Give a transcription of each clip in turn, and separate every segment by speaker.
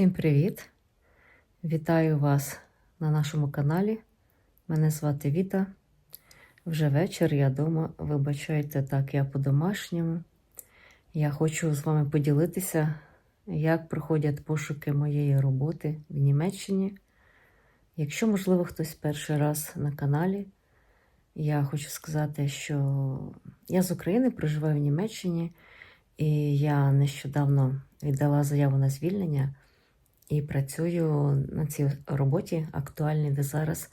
Speaker 1: Всім привіт! Вітаю вас на нашому каналі. Мене звати Віта. Вже вечір, я вдома. Вибачайте, так, я по-домашньому. Я хочу з вами поділитися, як проходять пошуки моєї роботи в Німеччині. Якщо, можливо, хтось перший раз на каналі, я хочу сказати, що я з України проживаю в Німеччині, і я нещодавно віддала заяву на звільнення і працюю на цій роботі, актуальній де зараз,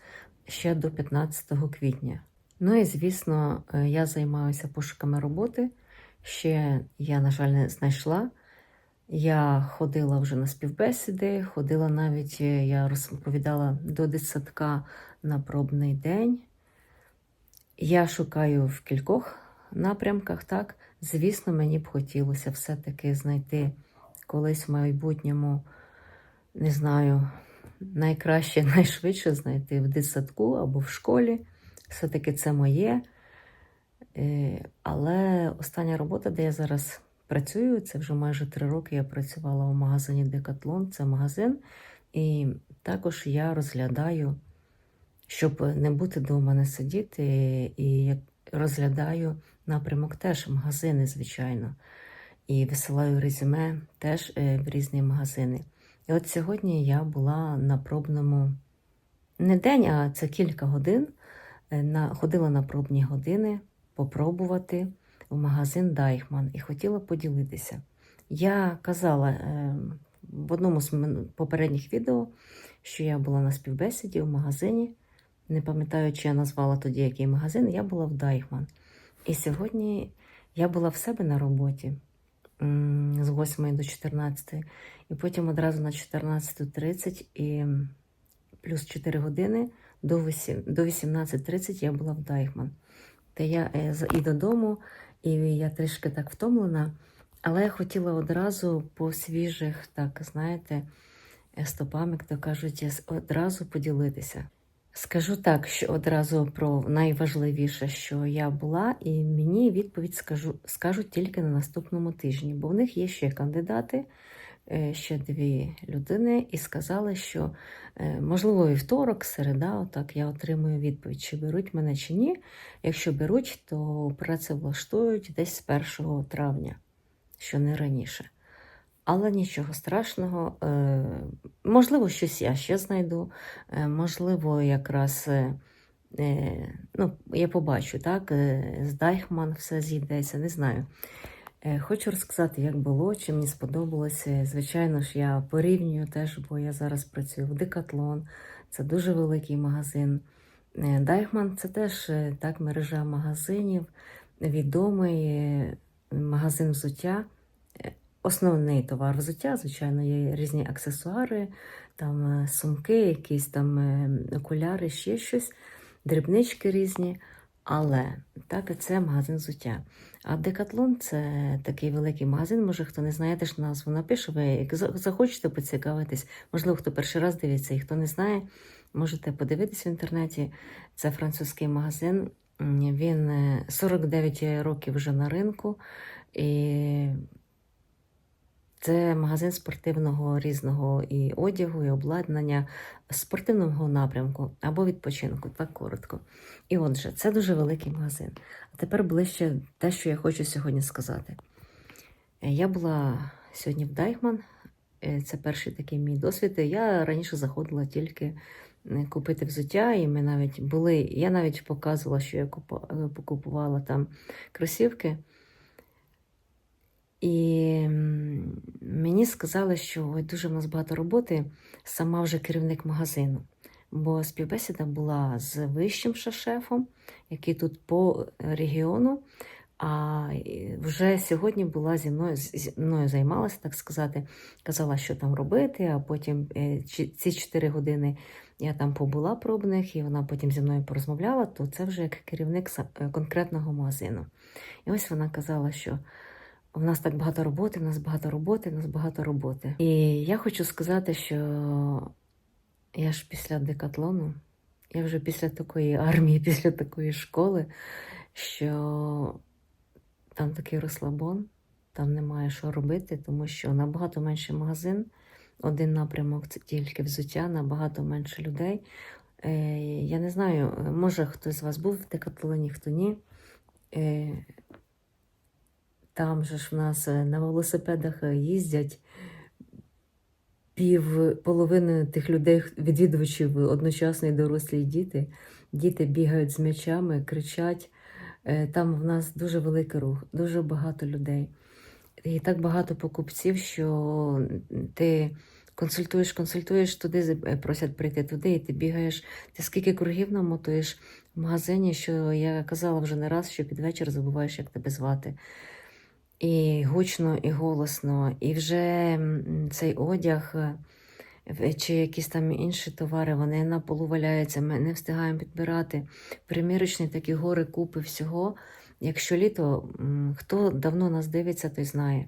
Speaker 1: ще до 15 квітня. Ну і звісно, е, я займаюся пошуками роботи. Ще я, на жаль, не знайшла. Я ходила вже на співбесіди, ходила навіть, е, я розповідала до дитсадка на пробний день. Я шукаю в кількох напрямках, так. Звісно, мені б хотілося все-таки знайти колись в майбутньому, не знаю, найкраще, найшвидше знайти в дитсадку або в школі. Все-таки це моє. Е, Але остання робота, де я зараз працюю, це вже майже три роки я працювала у магазині Декатлон, це магазин. І також я розглядаю, щоб не бути вдома не сидіти, і розглядаю напрямок теж магазини, звичайно. І висилаю резюме теж е, в різні магазини. І от сьогодні я була на пробному не день, а це кілька годин. е, На, ходила на пробні години попробувати в магазин Дайхман і хотіла поділитися. Я казала е, в одному з попередніх відео, що я була на співбесіді в магазині. Не пам'ятаю, чи я назвала тоді який магазин, я була в Дайхман. І сьогодні я була в себе на роботі з 8 до 14, і потім одразу на 14.30 і плюс 4 години до 8 до 18.30 я була в Дайхман. Та я е, і додому, і я трішки так втомлена, але я хотіла одразу по свіжих, так знаєте, е, стопам, як то кажуть, одразу поділитися. Скажу так, що одразу про найважливіше, що я була, і мені відповідь скажу, скажуть тільки на наступному тижні, бо в них є ще кандидати, е, ще дві людини, і сказали, що е, можливо вівторок, середа, отак я отримую відповідь, чи беруть мене чи ні. Якщо беруть, то працевлаштують десь з 1 травня, що не раніше. Але нічого страшного. Е, можливо, щось я ще знайду. Е, можливо, якраз е, ну, я побачу, так? З Дайхман все зійдеться, не знаю. Хочу розказати, як було, чи мені сподобалося. Звичайно ж, я порівнюю теж, бо я зараз працюю в Декатлон. Це дуже великий магазин. Дайхман це теж так мережа магазинів, відомий магазин взуття. Е, Основний товар взуття, звичайно, є різні аксесуари, там е, сумки, якісь там е, окуляри, ще щось, дрібнички різні. Але так, це магазин взуття. А Декатлон це такий великий магазин. Може, хто не знає, теж назву напишу. Ви як захочете поцікавитись, можливо, хто перший раз дивиться і хто не знає, можете подивитись в інтернеті. Це французький магазин. Він е, 49 років вже на ринку. І це магазин спортивного різного і одягу, і обладнання спортивного напрямку або відпочинку, так коротко. І отже, це дуже великий магазин. А тепер ближче те, що я хочу сьогодні сказати. Я була сьогодні в Дайхман. Е, Це перший такий мій досвід. Я раніше заходила тільки е, купити взуття, і ми навіть були. Я навіть показувала, що я е, покупувала там кросівки. І мені сказали, що ой, дуже в нас багато роботи, сама вже керівник магазину. Бо співбесіда була з вищим шефом, який тут по регіону. А вже сьогодні була зі мною зі мною займалася, так сказати, казала, що там робити. А потім е, ці 4 години я там побула пробних, і вона потім зі мною порозмовляла, то це вже як керівник е, конкретного магазину. І ось вона казала, що у нас так багато роботи, у нас багато роботи, у нас багато роботи. І я хочу сказати, що я ж після декатлону, я вже після такої армії, після такої школи, що там такий розслабон, там немає що робити, тому що набагато менший магазин, один напрямок це тільки взуття, набагато менше людей. Е, я не знаю, е, може хтось з вас був в декатлоні, хто ні. Там же ж в нас е, на велосипедах е, їздять пів половини тих людей, відвідувачів одночасно і дорослі і діти. Діти бігають з м'ячами, кричать. Е, Там в нас дуже великий рух, дуже багато людей. І так багато покупців, що ти консультуєш, консультуєш туди, просять прийти туди, і ти бігаєш. Ти скільки кругів намотуєш в магазині, що я казала вже не раз, що під вечір забуваєш, як тебе звати. І гучно, і голосно, і вже цей одяг е, чи якісь там інші товари, вони на полу валяються, ми не встигаємо підбирати. Примірочні такі гори купи всього. Якщо літо, хто давно нас дивиться, той знає,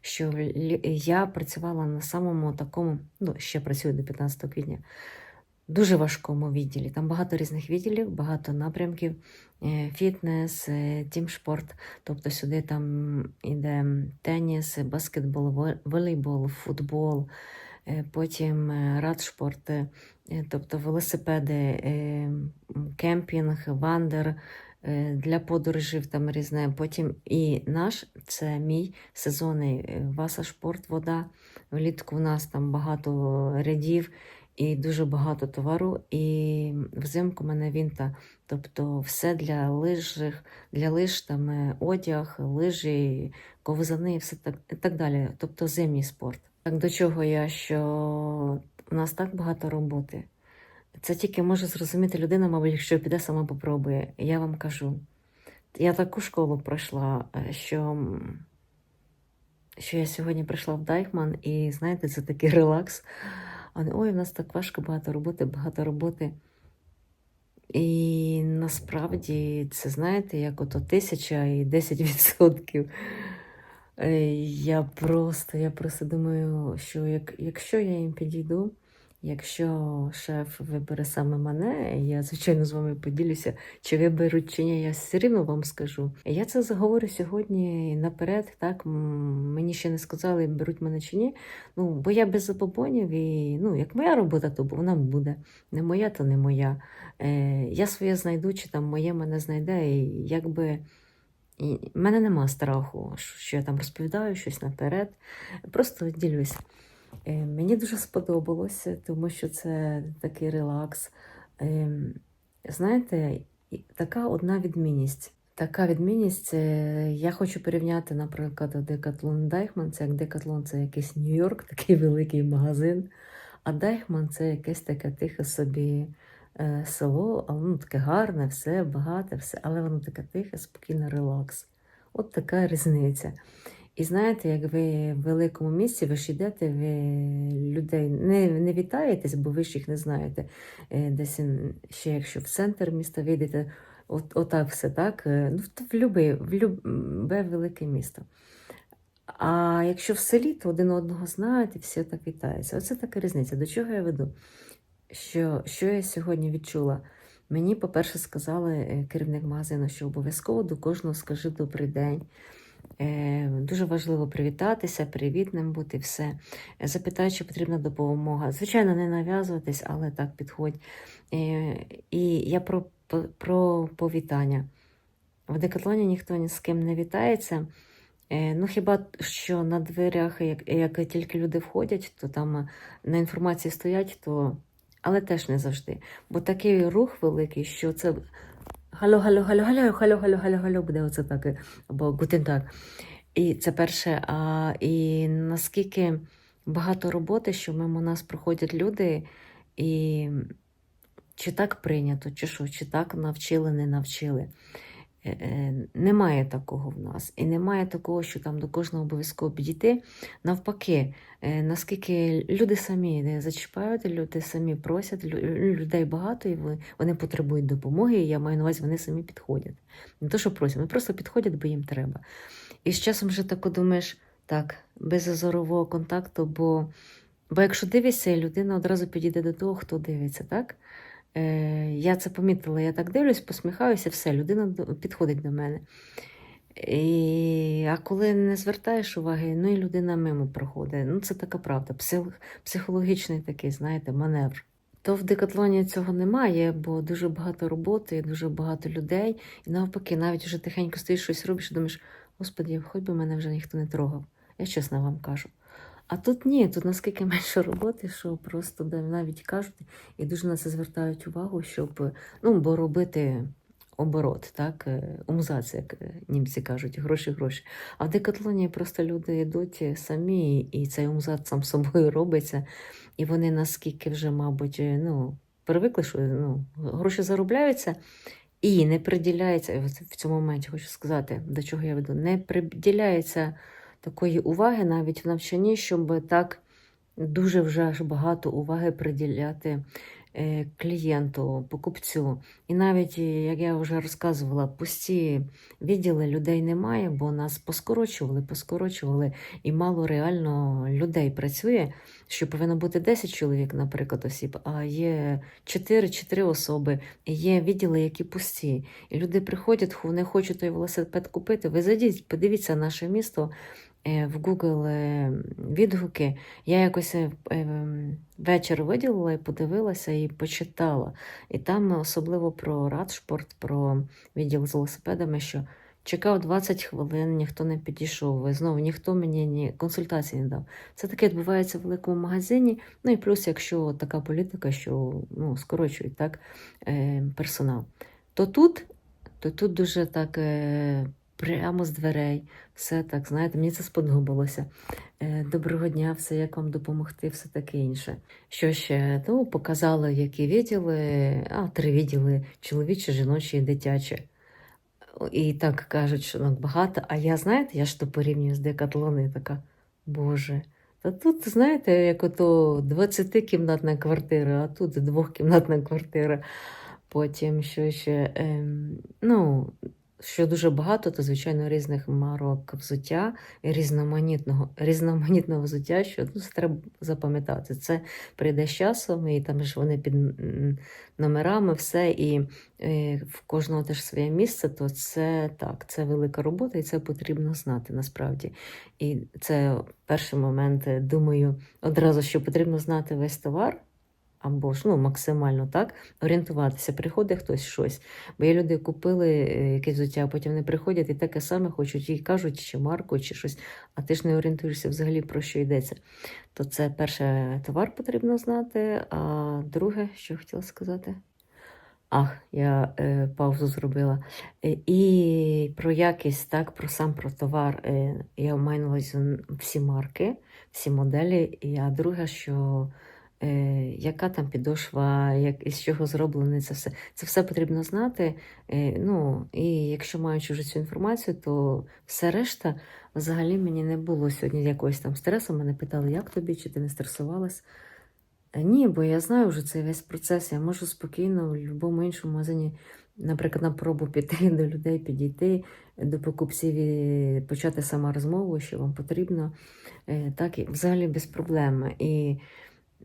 Speaker 1: що я працювала на самому такому, ну, ще працюю до 15 квітня, дуже важкому відділі. Там багато різних відділів, багато напрямків, е, фітнес, е, тімшпорт. Тобто сюди там іде теніс, баскетбол, волейбол, футбол, е, потім радшпорт, тобто велосипеди, кемпінг, вандер. Для подорожів там різне. Потім і наш це мій сезонний е, Васашпорт, вода. Влітку в нас там багато рядів і дуже багато товару. І взимку мене вінта. Тобто все для лиж, для лиж, там е, одяг, лижі, ковзани і все так, і так далі. Тобто зимній спорт. Так до чого я, що у нас так багато роботи. Це тільки може зрозуміти людина, мабуть, якщо піде сама попробує. Я вам кажу. Я таку школу пройшла, е, що, що я сьогодні прийшла в Дайхман, і знаєте, це такий релакс. А не ой, в нас так важко, багато роботи, багато роботи. І насправді це, знаєте, як ото тисяча і 10 відсотків. Е, Я просто, я просто думаю, що як, якщо я їм підійду, якщо шеф вибере саме мене, я, звичайно, з вами поділюся, чи виберуть, чи ні, я все рівно вам скажу. Я це заговорю сьогодні наперед, так, мені ще не сказали, беруть мене чи ні. Ну, бо я без забобонів і ну, як моя робота, то вона буде. Не моя, то не моя. Е, я своє знайду, чи там моє мене знайде, і якби. І в мене нема страху, що я там розповідаю щось наперед. Просто ділюсь. Е, Мені дуже сподобалося, тому що це такий релакс. Ем, Знаєте, така одна відмінність. Така відмінність, е, я хочу порівняти, наприклад, Декатлон Дайхман. Це як Декатлон, це якийсь Нью-Йорк, такий великий магазин. А Дайхман це якесь таке тихе собі е, село, але воно таке гарне, все, багате, все, але воно таке тихе, спокійне, релакс. От така різниця. І знаєте, як ви в великому місті, ви ж йдете, ви людей не, не вітаєтесь, бо ви ж їх не знаєте. Е, Десь ще якщо в центр міста вийдете, от, отак все так. е, Ну, в, любе, в любе велике місто. А якщо в селі, то один одного знають і всі так вітаються. Оце така різниця. До чого я веду? Що, що я сьогодні відчула? Мені, по-перше, сказали е, керівник магазину, що обов'язково до кожного скажи добрий день. Е, Дуже важливо привітатися, привітним бути, все. Запитай, чи потрібна допомога. Звичайно, не нав'язуватись, але так підходь. Е, І я про, про повітання. В декатлоні ніхто ні з ким не вітається. Е, Ну, хіба що на дверях, як, як тільки люди входять, то там на інформації стоять, то. Але теж не завжди. Бо такий рух великий, що це Хало, хало, хало, хало, хало, хало, хало, гало, буде оце так, е, або гутентак. І це перше. А, І наскільки багато роботи, що мимо нас проходять люди, і чи так прийнято, чи що, чи так навчили, не навчили. Е, е, Немає такого в нас. І немає такого, що там до кожного обов'язково підійти. Навпаки, е, наскільки люди самі зачіпають, люди самі просять, людей багато, і вони потребують допомоги. І я маю на увазі, вони самі підходять. Не то, що просять, вони просто підходять, бо їм треба. І з часом вже так думаєш, так, без зорового контакту, бо, бо якщо дивишся, людина одразу підійде до того, хто дивиться, так? Е, я це помітила, я так дивлюсь, посміхаюся, все, людина підходить до мене. І, а коли не звертаєш уваги, ну і людина мимо проходить. Ну, це така правда. Псих, психологічний такий, знаєте, маневр. То в декатлоні цього немає, бо дуже багато роботи, дуже багато людей. І навпаки, навіть вже тихенько стоїш щось робиш і думаєш, господи, хоч би мене вже ніхто не трогав. Я чесно вам кажу. А тут ні, тут наскільки менше роботи, що просто навіть кажуть і дуже на це звертають увагу, щоб ну, бо робити оборот, так, е, умзац, як е, німці кажуть, гроші, гроші. А в декатлоні просто люди йдуть самі, і цей умзац сам собою робиться. І вони наскільки вже, мабуть, е, ну, привикли, що ну, гроші заробляються. І не приділяється, в цьому моменті хочу сказати, до чого я веду, не приділяється такої уваги навіть в навчанні, щоб так дуже вже аж багато уваги приділяти е, клієнту, покупцю. І навіть, е, як я вже розказувала, пусті відділи людей немає, бо нас поскорочували, поскорочували, і мало реально людей працює, що повинно бути 10 чоловік, наприклад, осіб, а є 4-4 особи, і є відділи, які пусті. І люди приходять, вони хочуть той велосипед купити. Ви зайдіть, подивіться наше місто в Google е, відгуки. Я якось е, е, вечір виділила і подивилася і почитала. І там особливо про радшпорт, про відділ з велосипедами, що чекав 20 хвилин, ніхто не підійшов. Знову ніхто мені ні консультації не дав. Це таке відбувається в великому магазині. Ну і плюс, якщо така політика, що ну, скорочують так, е, персонал, то тут, то тут дуже так. Е, Прямо з дверей, все так, знаєте, мені це сподобалося. Е, Доброго дня, все, як вам допомогти, все таке інше. Що ще? Ну, показали, які відділи, а три відділи: чоловічі, жіночі і дитячі. І так кажуть, що ну, багато. А я, знаєте, я ж то порівнюю з декатлоном, і така, Боже. Та тут, знаєте, як ото 20-кімнатна квартира, а тут двохкімнатна квартира. Потім що ще, ем, ну, що дуже багато, то звичайно різних марок взуття, різноманітного, різноманітного взуття, що ну, це треба запам'ятати. Це прийде з часом, і там ж вони під номерами, все, і е, в кожного теж своє місце, то це так, це велика робота, і це потрібно знати насправді. І це перший момент, е, думаю, одразу, що потрібно знати весь товар. Або ж ну, максимально так орієнтуватися. Приходить хтось щось. Бо є люди купили е, якесь взуття, а потім вони приходять і таке саме хочуть, і кажуть, чи марку, чи щось, а ти ж не орієнтуєшся взагалі про що йдеться. То це перше товар потрібно знати. А друге, що хотіла сказати? Ах, я е, паузу зробила. Е, і про якість, так, про сам про товар. Е, я маю на увазі всі марки, всі моделі. І а друге, що яка там підошва, як, із чого зроблений це все. Це все потрібно знати. Е, ну, і якщо маючи вже цю інформацію, то все решта взагалі мені не було сьогодні якогось там стресу. Мене питали, як тобі, чи ти не стресувалась. Е, Ні, бо я знаю вже цей весь процес. Я можу спокійно в будь-якому іншому магазині, наприклад, на пробу піти до людей, підійти до покупців і почати сама розмову, що вам потрібно. Е, Так, і взагалі без проблем. І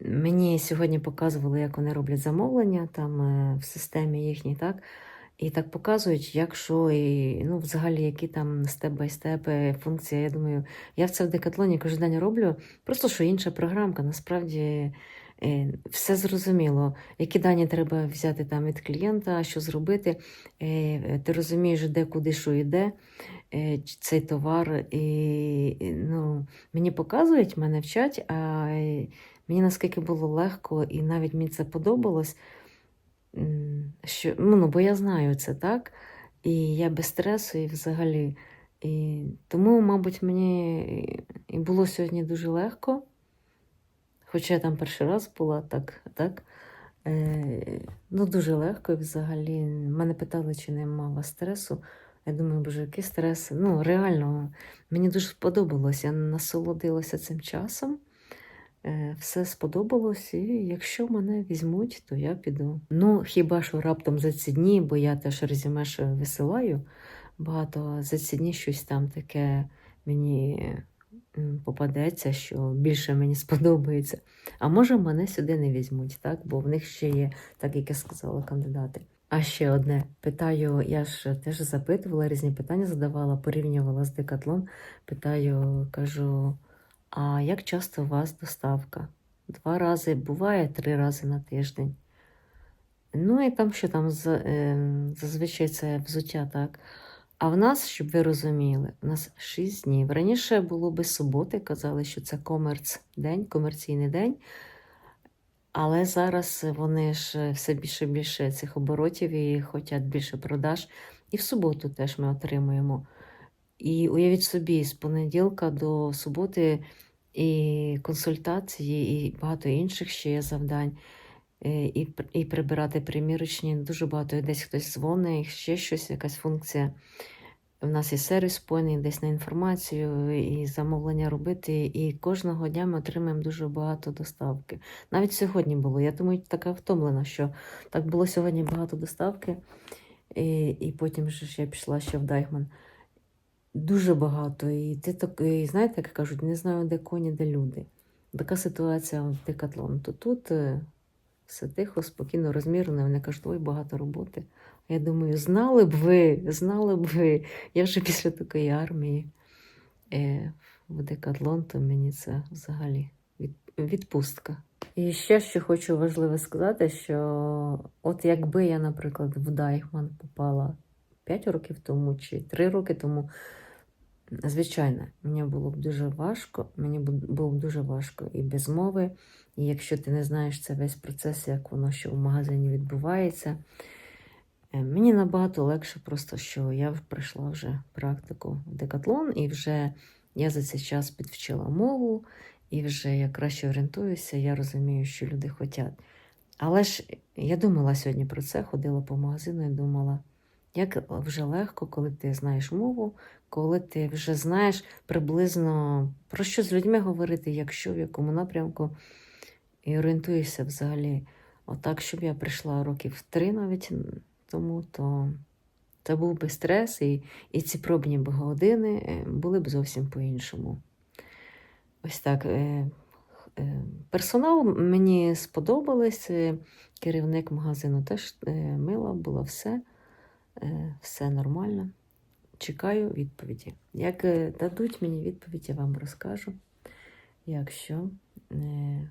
Speaker 1: мені сьогодні показували, як вони роблять замовлення там е, в системі їхній, так? І так показують, як що, і ну, взагалі, які там степ-бай-степ е, функції. Я думаю, я в це в декатлоні кожен день роблю, просто що інша програмка, насправді. Е, Все зрозуміло, які дані треба взяти там від клієнта, що зробити. Е, Ти розумієш, де куди що йде цей товар. І, ну, мені показують, мене вчать, а мені наскільки було легко, і навіть мені це подобалось. Що, ну, бо я знаю це так, і я без стресу, і взагалі. І тому, мабуть, мені і було сьогодні дуже легко. Хоча я там перший раз була, так, так. Е, ну, дуже легко і взагалі. Мене питали, чи нема у вас стресу. Я думаю, боже, який стрес. Ну, реально, мені дуже сподобалось. Я насолодилася цим часом. Е, Все сподобалось, і якщо мене візьмуть, то я піду. Ну, хіба що раптом за ці дні, бо я теж резюме ще висилаю багато за ці дні щось там таке мені попадеться, що більше мені сподобається. А може, мене сюди не візьмуть, так? бо в них ще є, так як я сказала, кандидати. А ще одне питаю, я ж теж запитувала, різні питання задавала, порівнювала з декатлон. Питаю, кажу, а як часто у вас доставка? Два рази буває, три рази на тиждень. Ну і там що там е, зазвичай це взуття, так. А в нас, щоб ви розуміли, у нас 6 днів. Раніше було без суботи, казали, що це комерц день, комерційний день. Але зараз вони ж все більше більше цих оборотів і хочуть більше продаж. І в суботу теж ми отримуємо. І уявіть собі, з понеділка до суботи і консультації, і багато інших ще є завдань. Е, І, і прибирати примірочні. Дуже багато десь хтось дзвонить, ще щось, якась функція. У нас є сервіс спойний десь на інформацію і замовлення робити. І кожного дня ми отримуємо дуже багато доставки. Навіть сьогодні було. Я думаю, така втомлена, що так було сьогодні багато доставки. І, і потім ж я пішла ще в Дайгман. Дуже багато. І ти так, і знаєте, як кажуть, не знаю, де коні, де люди. Така ситуація в Декатлон. То тут е, все тихо, спокійно, розмірено. Вони кажуть, ой, багато роботи. А я думаю, знали б ви, знали б ви. Я вже після такої армії е, в Декатлон, то мені це взагалі відпустка. І ще що хочу важливо сказати, що от якби я, наприклад, в Дайхман попала 5 років тому чи 3 роки тому, звичайно, мені було б дуже важко, мені було б дуже важко і без мови, і якщо ти не знаєш це весь процес, як воно що в магазині відбувається. Е, Мені набагато легше, просто що я пройшла вже практику в декатлон, і вже я за цей час підвчила мову, і вже я краще орієнтуюся, я розумію, що люди хочуть. Але ж я думала сьогодні про це, ходила по магазину і думала, як вже легко, коли ти знаєш мову, коли ти вже знаєш приблизно про що з людьми говорити, якщо в якому напрямку, і орієнтуєшся взагалі. Отак, щоб я прийшла років три навіть тому, то це був би стрес, і, і ці пробні б години е, були б зовсім по-іншому. Ось так. е, е, Персонал мені сподобалось, керівник магазину теж мила, було все, все нормально. Чекаю відповіді. Як е, дадуть мені відповідь, я вам розкажу. Якщо е,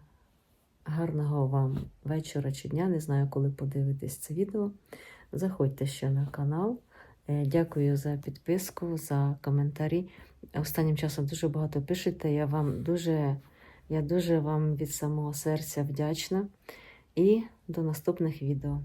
Speaker 1: гарного вам вечора чи дня, не знаю, коли подивитесь це відео. Заходьте ще на канал. Е, Дякую за підписку, за коментарі. Останнім часом дуже багато пишете. Я вам дуже, я дуже вам від самого серця вдячна. І до наступних відео.